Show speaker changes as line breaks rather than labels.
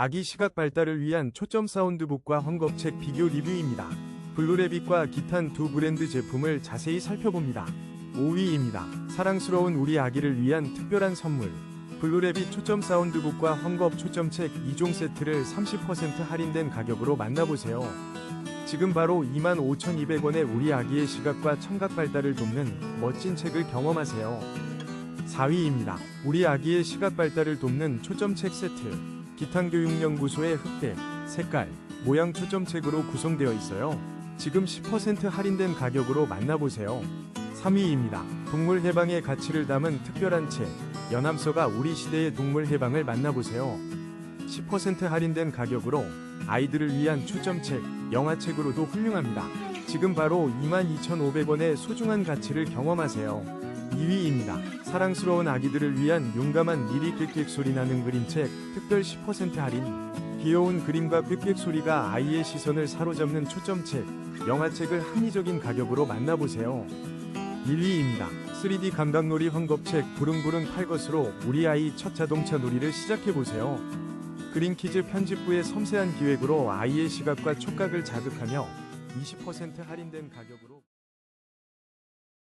아기 시각 발달을 위한 초점 사운드북과 헝겊책 비교 리뷰입니다. 블루레빗과 기탄 두 브랜드 제품을 자세히 살펴봅니다. 5위입니다. 사랑스러운 우리 아기를 위한 특별한 선물. 블루레빗 초점 사운드북과 헝겊 초점책 2종 세트를 30% 할인된 가격으로 만나보세요. 지금 바로 25,200원에 우리 아기의 시각과 청각 발달을 돕는 멋진 책을 경험하세요. 4위입니다. 우리 아기의 시각 발달을 돕는 초점책 세트. 기탄교육연구소의 흑백, 색깔, 모양 초점책으로 구성되어 있어요. 지금 10% 할인된 가격으로 만나보세요. 3위입니다. 동물 해방의 가치를 담은 특별한 책, 연암서가 우리 시대의 동물 해방을 만나보세요. 10% 할인된 가격으로 아이들을 위한 초점책, 영화책으로도 훌륭합니다. 지금 바로 22,500원의 소중한 가치를 경험하세요. 2위입니다. 사랑스러운 아기들을 위한 용감한 미리 꽥꽥 소리 나는 그림책 특별 10% 할인. 귀여운 그림과 꽥꽥 소리가 아이의 시선을 사로잡는 초점책, 영화책을 합리적인 가격으로 만나보세요. 1위입니다. 3D 감각놀이 헝겊책 부릉부릉 팔 것으로 우리 아이 첫 자동차 놀이를 시작해보세요. 그린키즈 편집부의 섬세한 기획으로 아이의 시각과 촉각을 자극하며 20% 할인된 가격으로